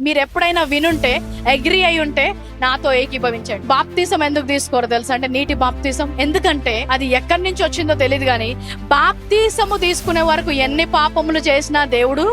మీరు ఎప్పుడైనా వినుంటే అగ్రి అయి ఉంటే నాతో ఏకీభవించండి. బాప్తీసం ఎందుకు తీసుకోరు తెలుసా? అంటే నీటి బాప్తీసం. ఎందుకంటే అది ఎక్కడి నుంచి వచ్చిందో తెలియదు కానీ బాప్తీసము తీసుకునే వరకు ఎన్ని పాపములు చేసినా దేవుడు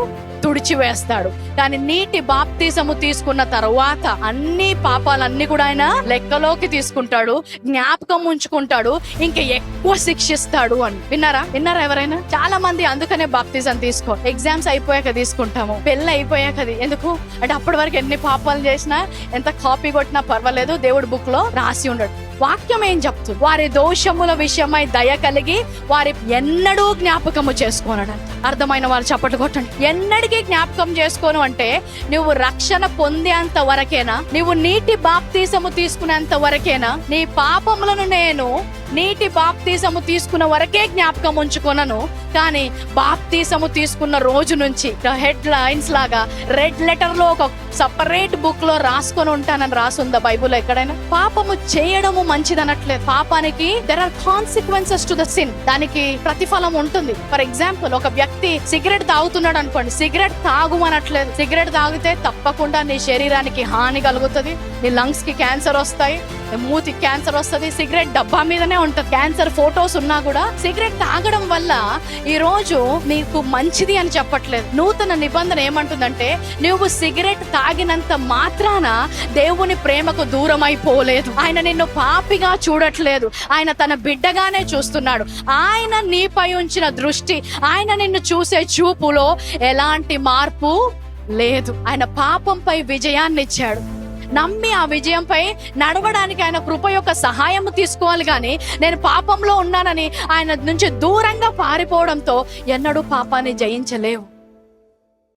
తుడిచివేస్తాడు. కానీ నీటి బాప్తీసము తీసుకున్న తర్వాత అన్ని పాపాలన్నీ కూడా ఆయన లెక్కలోకి తీసుకుంటాడు జ్ఞాపకం ఉంచుకుంటాడు ఇంకా ఎక్కువ శిక్షిస్తాడు అని. విన్నారా? విన్నారా ఎవరైనా? చాలా మంది అందుకనే బాప్తీసం తీసుకో. ఎగ్జామ్స్ అయిపోయాక తీసుకుంటాము. పెళ్ళి అయిపోయాక అది. ఎందుకు? అంటే అప్పటి వరకు ఎన్ని పాపాలు చేసినా ఎంత కాపీ కొట్టినా పర్వాలేదు. దేవుడు బుక్లో రాసి ఉండడు. వాక్యం ఏం చెప్తుంది? వారి దోషముల విషయమై దయ కలిగి వారి ఎన్నడూ జ్ఞాపకము చేసుకోనడం. అర్థమైన వారు చప్పట్లు కొట్టండి. ఎన్నడికి జ్ఞాపకం చేసుకోను అంటే నువ్వు రక్షణ పొందేంత వరకేనా? నువ్వు నీటి బాప్తీసము తీసుకునేంత వరకేనా? నీ పాపములను నేను నీటి బాప్తీసము తీసుకున్న వరకే జ్ఞాపకం ఉంచుకొనను. కానీ బాప్తీసము తీసుకున్న రోజు నుంచి హెడ్ లైన్స్ లాగా రెడ్ లెటర్లో ఒక సపరేట్ బుక్లో రాసుకొని ఉంటానని రాసుందా బైబుల్ ఎక్కడైనా. పాపము చేయడము మంచిది అనట్లేదు పాపానికి there are consequences to the sin దానికి ప్రతిఫలం ఉంటుంది. ఫర్ ఎగ్జాంపుల్ ఒక వ్యక్తి సిగరెట్ తాగుతున్నాడు అనుకోండి. సిగరెట్ తాగుమనట్లేదు. సిగరెట్ తాగితే తప్పకుండా నీ శరీరానికి హాని కలుగుతుంది. నీ లంగ్స్కి క్యాన్సర్ వస్తాయి. మూతి క్యాన్సర్ వస్తుంది. సిగరెట్ డబ్బా మీదనే ఉంటుంది. క్యాన్సర్ ఫోటోస్ ఉన్నా కూడా సిగరెట్ తాగడం వల్ల ఈ రోజు నీకు మంచిది అని చెప్పట్లేదు. నూతన నిబంధన ఏమంటుందంటే నువ్వు సిగరెట్ తాగినంత మాత్రాన దేవుని ప్రేమకు దూరం అయిపోలేదు ఆయన నిన్ను పాపిగా చూడట్లేదు. ఆయన తన బిడ్డగానే చూస్తున్నాడు. ఆయన నీపై ఉంచిన దృష్టి ఆయన నిన్ను చూసే చూపులో ఎలాంటి మార్పు లేదు. ఆయన పాపంపై విజయాన్ని ఇచ్చాడు నమ్మి ఆ విజయంపై నడవడానికి ఆయన కృప యొక్క సహాయం తీసుకోవాలి కానీ నేను పాపంలో ఉన్నానని ఆయన నుంచి దూరంగా పారిపోవడంతో ఎన్నడూ పాపాన్ని జయించలేవు.